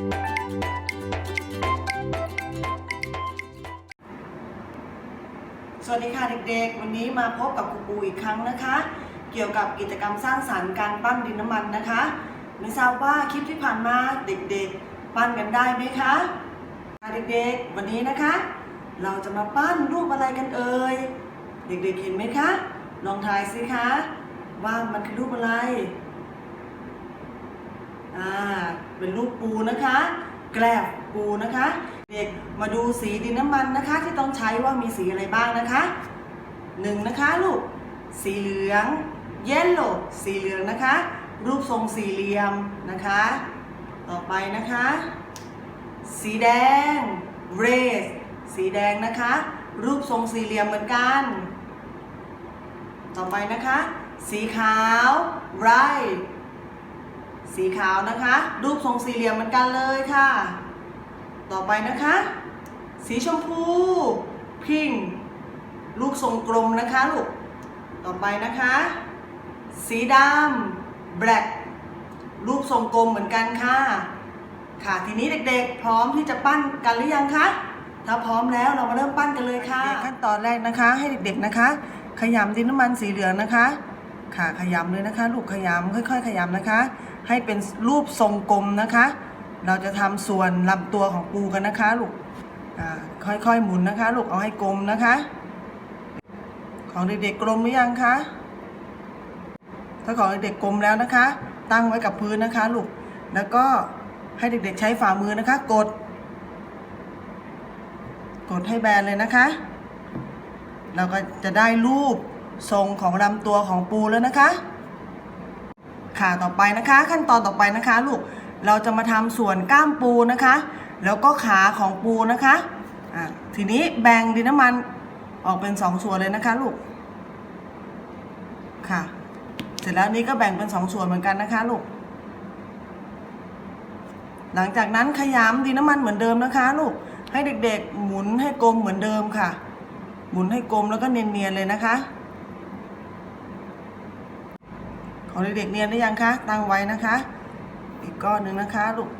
สวัสดีค่ะเด็กๆ วันนี้มาพบกับครูปูอีกครั้งนะคะ เกี่ยวกับกิจกรรมสร้างสรรค์การปั้นดินน้ำมันนะคะไม่ทราบว่าคลิปที่ผ่านมาเด็กๆ ปั้นกันได้ไหมคะค่ะเด็กๆ วันนี้นะคะ เราจะมาปั้นรูปอะไรกันเอ่ยเด็กๆเห็นไหมคะ ลองทายสิคะว่ามันคือรูปอะไรอ่า เป็นรูปปูนะคะแกลบปูนะคะ เด็กมาดูสีดินน้ำมันนะคะ ที่ต้องใช้ว่ามีสีอะไรบ้างนะคะหนึ่งนะคะลูกสีเหลืองเยลโล่สีเหลืองนะคะ รูปทรงสี่เหลี่ยมนะคะ ต่อไปนะคะ สีแดง red สีแดงนะคะ รูปทรงสี่เหลี่ยมเหมือนกัน ต่อไปนะคะ สีขาว right สีขาวนะคะ รูปทรงสี่เหลี่ยมเหมือนกันเลยค่ะ ต่อไปนะคะ สีชมพูพิงลูกทรงกลมนะคะลูก ต่อไปนะคะ สีดำ black รูปทรงกลมเหมือนกันค่ะ ค่ะทีนี้เด็กๆ พร้อมที่จะปั้นกันหรือยังคะ ถ้าพร้อมแล้วเรามาเริ่มปั้นกันเลยค่ะ ขั้นตอนแรกนะคะ ให้เด็กๆนะคะ ขยำดินน้ำมันสีเหลืองนะคะ ค่ะขยำเลยนะคะ ลูกขยำค่อย ๆ ขยำนะคะ ให้เป็นรูปทรงกลมนะคะ เราจะทำส่วนลำตัวของปูกันนะคะลูกอ่าค่อยๆหมุนนะคะ ลูกเอาให้กลมนะคะ ของเด็กๆกลมหรือยังคะถ้าของเด็กๆกลมแล้วนะคะ ตั้งไว้กับพื้นนะคะลูกแล้วก็ให้เด็กๆใช้ฝ่ามือนะคะ กด กดให้แบนเลยนะคะ เราก็จะได้รูปทรงของลำตัวของปูแล้วนะคะ ค่ะต่อไปนะคะ ขั้นตอนต่อไปนะคะลูกเราจะมาทำส่วนก้ามปูนะคะ แล้วก็ขาของปูนะคะอะทีนี้แบ่งดินน้ำมันออกเป็นสองส่วนเลยนะคะลูกค่ะ เสร็จแล้วนี้ก็แบ่งเป็นสองส่วนเหมือนกันนะคะลูกหลังจากนั้นขยำดินน้ำมันเหมือนเดิมนะคะลูกให้เด็กๆ หมุนให้กลมเหมือนเดิมค่ะ หมุนให้กลมแล้วก็เนียนๆเลยนะคะ ของเด็กๆเนียนได้ยังคะตั้งไว้นะคะ อีกก้อนหนึ่งนะคะลูก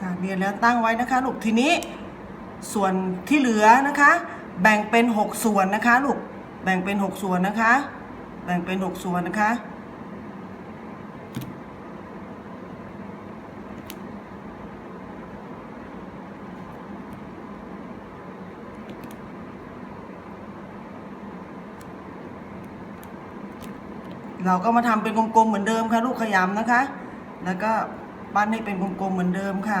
ค่ะเนียนแล้วตั้งไว้นะคะลูกทีนี้ ส่วนที่เหลือนะคะ แบ่งเป็น 6 ส่วนนะคะลูกแบ่งเป็น 6 ส่วนนะคะ แบ่งเป็น 6 ส่วนนะคะ เราก็มาทำเป็นกลมๆเหมือนเดิมค่ะลูกขยำนะคะ แล้วก็ปั้นให้เป็นกลมๆเหมือนเดิมค่ะ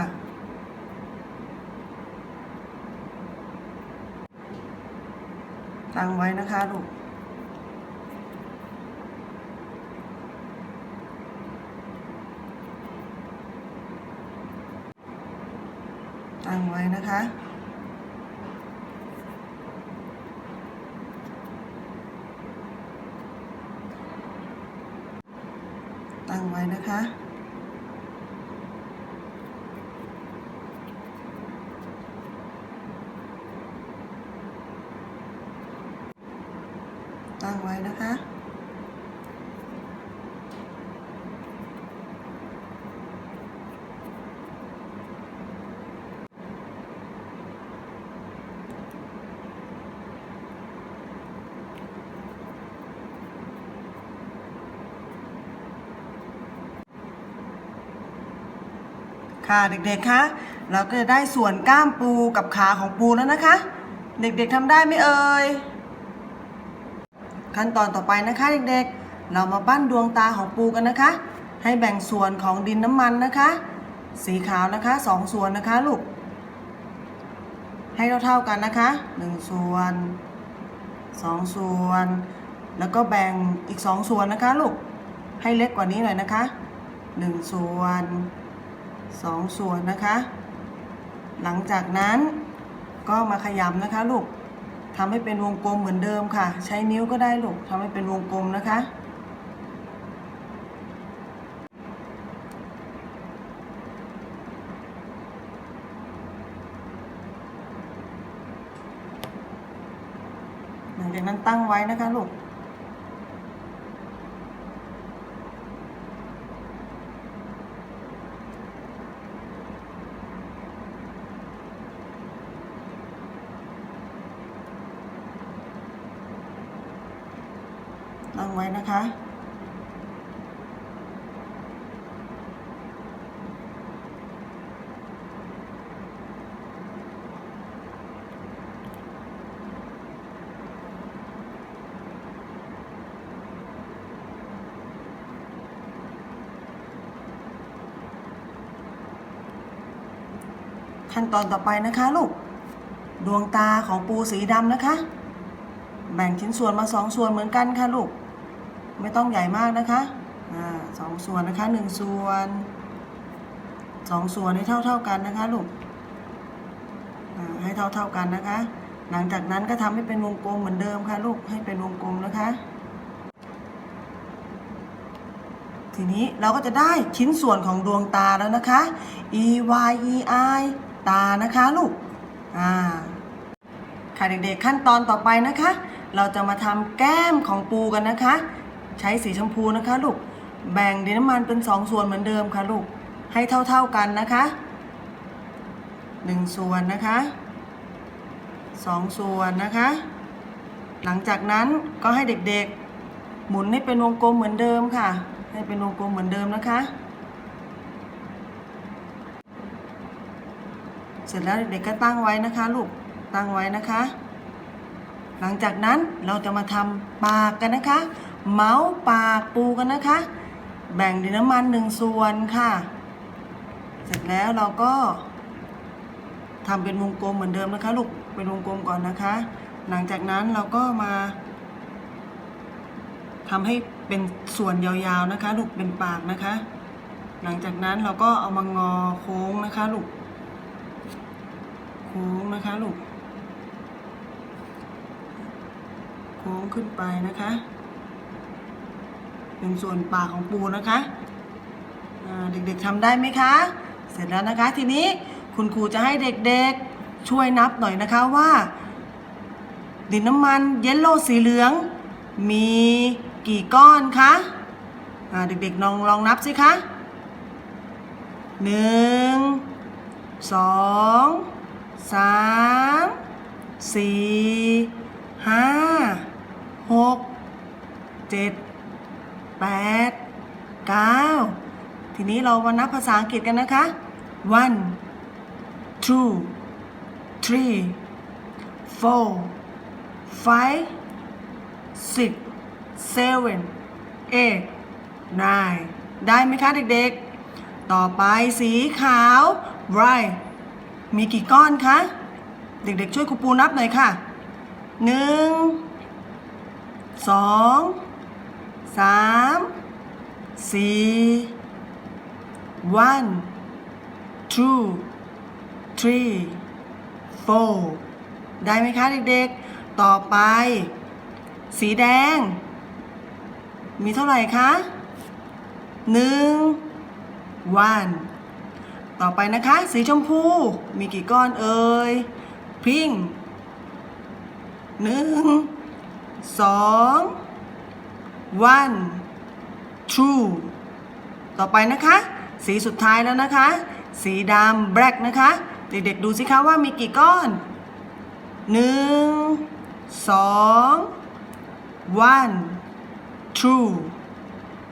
ตั้งไว้นะคะลูกตั้งไว้นะคะ ตั้งไว้นะคะ ตั้งไว้นะคะ ค่ะเด็กๆคะเราก็จะได้ส่วนก้ามปูกับขาของปูแล้วนะคะ เด็กๆทำได้ไหมเอ่ย ขั้นตอนต่อไปนะคะเด็กๆ เรามาปั้นดวงตาของปูกันนะคะ ให้แบ่งส่วนของดินน้ำมันนะคะ สีขาวนะคะสองส่วนนะคะลูก ให้เท่าๆกันนะคะหนึ่งส่วนสองส่วน แล้วก็แบ่งอีกสองส่วนนะคะลูก ให้เล็กกว่านี้หน่อยนะคะหนึ่งส่วนสองส่วนนะคะ หลังจากนั้นก็มาขยำนะคะลูก ทำให้เป็นวงกลมเหมือนเดิมค่ะ ใช้นิ้วก็ได้ลูกทำให้เป็นวงกลมนะคะ หลังจากนั้นตั้งไว้นะคะลูก ตั้งไว้นะคะ ขั้นตอนต่อไปนะคะลูก ดวงตาของปูสีดำนะคะ แบ่งชิ้นส่วนมาสองส่วนเหมือนกันค่ะลูก ไม่ต้องใหญ่มากนะคะสองส่วนนะคะหนึ่งส่วนสองส่วนให้เท่าเท่ากันนะคะลูกให้เท่าเท่ากันนะคะ หลังจากนั้นก็ทำให้เป็นวงกลมเหมือนเดิมค่ะลูกให้เป็นวงกลมนะคะ ทีนี้เราก็จะได้ชิ้นส่วนของดวงตาแล้วนะคะ e y e i ตานะคะลูกอ่าค่ะเด็กๆขั้นตอนต่อไปนะคะ เราจะมาทำแก้มของปูกันนะคะ ใช้สีชมพูนะคะลูก แบ่งดินน้ำมันเป็นสองส่วนเหมือนเดิมค่ะลูก ให้เท่าๆกันนะคะหนึ่งส่วนนะคะสองส่วนนะคะ หลังจากนั้นก็ให้เด็กๆ หมุนให้เป็นวงกลมเหมือนเดิมค่ะ ให้เป็นวงกลมเหมือนเดิมนะคะ เสร็จแล้วเด็กๆก็ตั้งไว้นะคะลูก ตั้งไว้นะคะ หลังจากนั้นเราจะมาทำปากกันนะคะ เมาส์ปากปูกันนะคะ แบ่งดินน้ำมันหนึ่งส่วนค่ะ เสร็จแล้วเราก็ทำเป็นวงกลมเหมือนเดิมนะคะลูกเป็นวงกลมก่อนนะคะ หลังจากนั้นเราก็มาทำให้เป็นส่วนยาวๆนะคะลูกเป็นปากนะคะ หลังจากนั้นเราก็เอามางอโค้งนะคะลูกโค้งนะคะลูกโค้งขึ้นไปนะคะ เป็นส่วนปากของปูนะคะเด็กๆทำได้ไหมคะ เสร็จแล้วนะคะ ทีนี้คุณครูจะให้เด็กๆช่วยนับหน่อยนะคะว่า ดินน้ำมันเยลโล่สีเหลือง มีกี่ก้อนคะเด็กๆลองลองนับสิคะหนึ่งสองสามสี่ห้าหกเจ็ด แปดเก้าทีนี้เรามานับภาษาอังกฤษกันนะคะ one two three four five six seven eight nine ได้ไหมคะเด็กๆ ต่อไปสีขาว bright มีกี่ก้อนคะ เด็กๆ ช่วยครูปูนับหน่อยค่ะหนึ่งสอง สามสี่ one two three four ได้ไหมคะเด็กๆ ต่อไป สีแดง มีเท่าไหร่คะหนึ่ง one ต่อไปนะคะ สีชมพู มีกี่ก้อนเอ่ยพิงหนึ่งสอง one two ต่อไปนะคะ สีสุดท้ายแล้วนะคะ สีดำ black นะคะ เด็กๆดูสิคะว่ามีกี่ก้อนหนึ่งสอง one two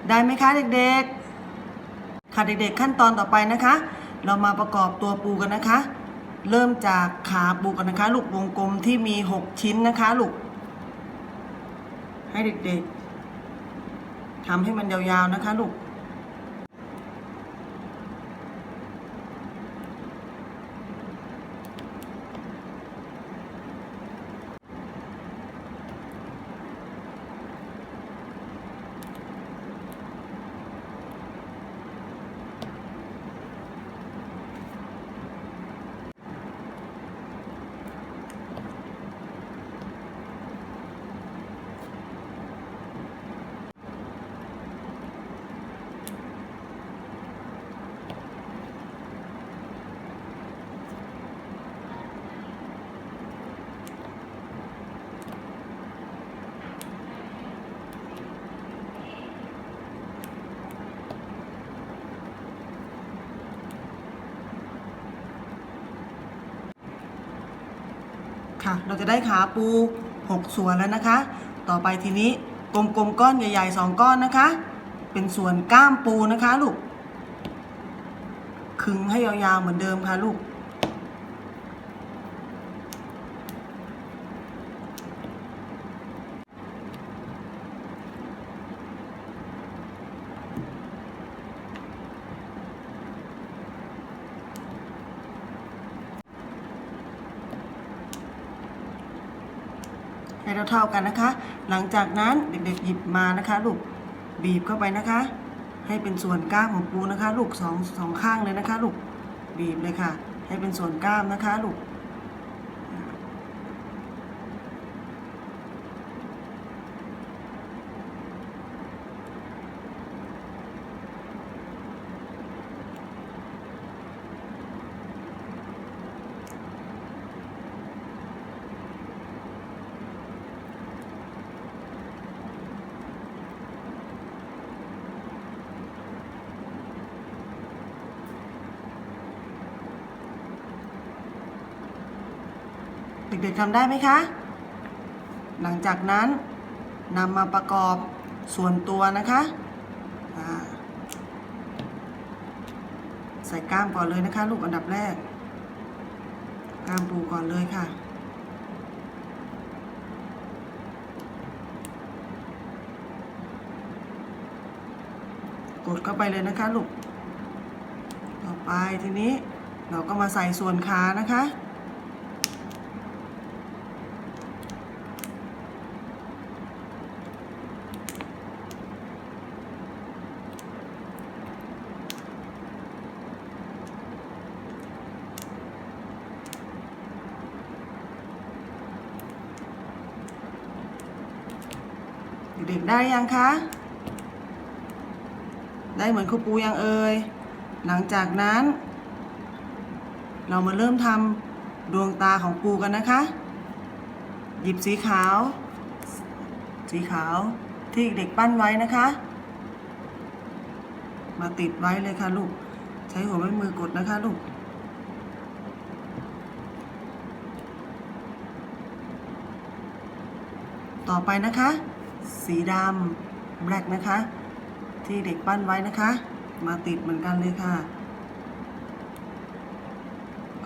ได้ไหมคะเด็กๆ ค่ะเด็กๆขั้นตอนต่อไปนะคะ เรามาประกอบตัวปูกันนะคะ เริ่มจากขาปูกันนะคะ ลูกวงกลมที่มี 6 ชิ้นนะคะลูก ให้เด็กๆ ทำให้มันยาวๆนะคะลูก ค่ะ เราจะได้ขาปู 6 ส่วนแล้วนะคะ ต่อไปทีนี้กลมๆก้อนใหญ่ๆ 2 ก้อนนะคะ เป็นส่วนก้ามปูนะคะลูกคึงให้ยาวๆเหมือนเดิมค่ะลูก เท่ากันนะคะ หลังจากนั้นเด็กๆหยิบมานะคะลูกบีบเข้าไปนะคะ ให้เป็นส่วนก้ามของปูนะคะ ลูกสองสองข้างเลยนะคะ ลูกบีบเลยค่ะ ให้เป็นส่วนก้ามนะคะ ลูก เด็กๆทำได้ไหมคะ หลังจากนั้นนำมาประกอบส่วนตัวนะคะใส่กล้ามก่อนเลยนะคะ ลูกอันดับแรกกล้ามปูก่อนเลยค่ะกดเข้าไปเลยนะคะลูก ต่อไปทีนี้เราก็มาใส่ส่วนขานะคะ เด็กๆได้ยังคะ ได้เหมือนครูปูยังเอ่ย หลังจากนั้น เรามาเริ่มทำดวงตาของปูกันนะคะ หยิบสีขาว สีขาวที่เด็กปั้นไว้นะคะ มาติดไว้เลยค่ะลูก ใช้หัวแม่มือกดนะคะลูกต่อไปนะคะ สีดำแบล็กนะคะ ที่เด็กปั้นไว้นะคะ มาติดเหมือนกันเลยค่ะ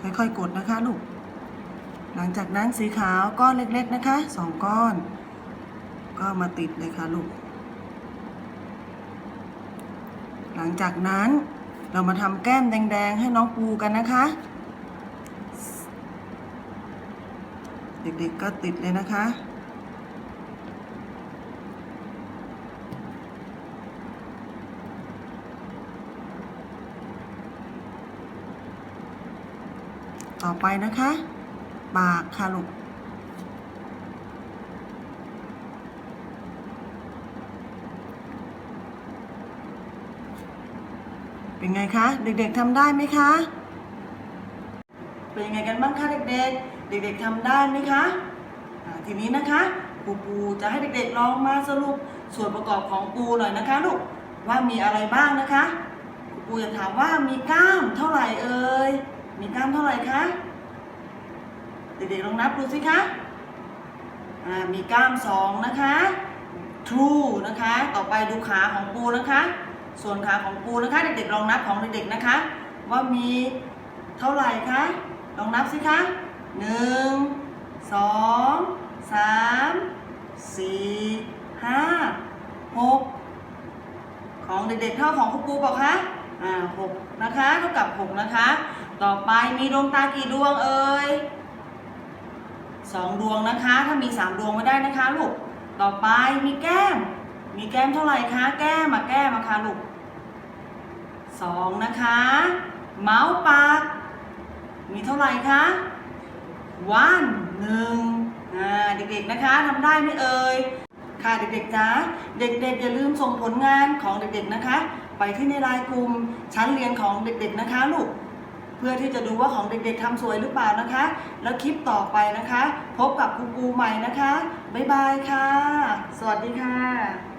ค่อยๆกดนะคะลูกหลังจากนั้นสีขาวก้อนเล็กๆนะคะสองก้อน ก็มาติดเลยค่ะลูก หลังจากนั้นเรามาทำแก้มแดง ๆ ให้น้องปูกันนะคะ เด็กๆก็ติดเลยนะคะ อไปนะคะ ปากค่ะลูกเป็นไงคะ เด็กๆทำได้ไหมคะ เป็นยังไงกันบ้างคะเด็กๆ เด็กๆทำได้ไหมคะทีนี้นะคะครูปูจะให้เด็กๆลองมาสรุปส่วนประกอบของปูหน่อยนะคะลูกว่ามีอะไรบ้างนะคะปูจะถามว่ามีกล้ามเท่าไหร่เอ่ยมีกล้ามเท่าไหร่คะ เด็กๆลองนับดูสิคะมีกล้ามสองนะคะ true นะคะ ต่อไปดูขาของปูนะคะ ส่วนขาของปูนะคะ เด็กๆลองนับของเด็กๆนะคะ ว่ามีเท่าไหร่คะ ลองนับสิคะหนึ่งสองสามสี่ห้าหกของเด็กๆเท่าของครูปูเปล่าคะอ่าหกนะคะเท่ากับหกนะคะ ต่อไปมีดวงตากี่ดวงเอ่ย สองดวงนะคะ ถ้ามีสามดวงไม่ได้นะคะลูก ต่อไปมีแก้ม มีแก้มเท่าไหร่คะ แก้มมาแก้มมาค่ะลูกสองนะคะ เมาส์ปาก มีเท่าไหร่คะ one หนึ่งอ่าเด็กๆนะคะทำได้ไหมเอ่ยค่ะเด็กๆจ้าเด็กๆอย่าลืมส่งผลงานของเด็กๆนะคะ ไปที่ในไลน์กลุ่มชั้นเรียนของเด็กๆนะคะลูก พื่อที่จะดูว่าของเด็กๆทำสวยหรือเปล่านะคะ แล้วคลิปต่อไปนะคะ พบกับครูปูใหม่นะคะ บ๊ายบายค่ะ สวัสดีค่ะ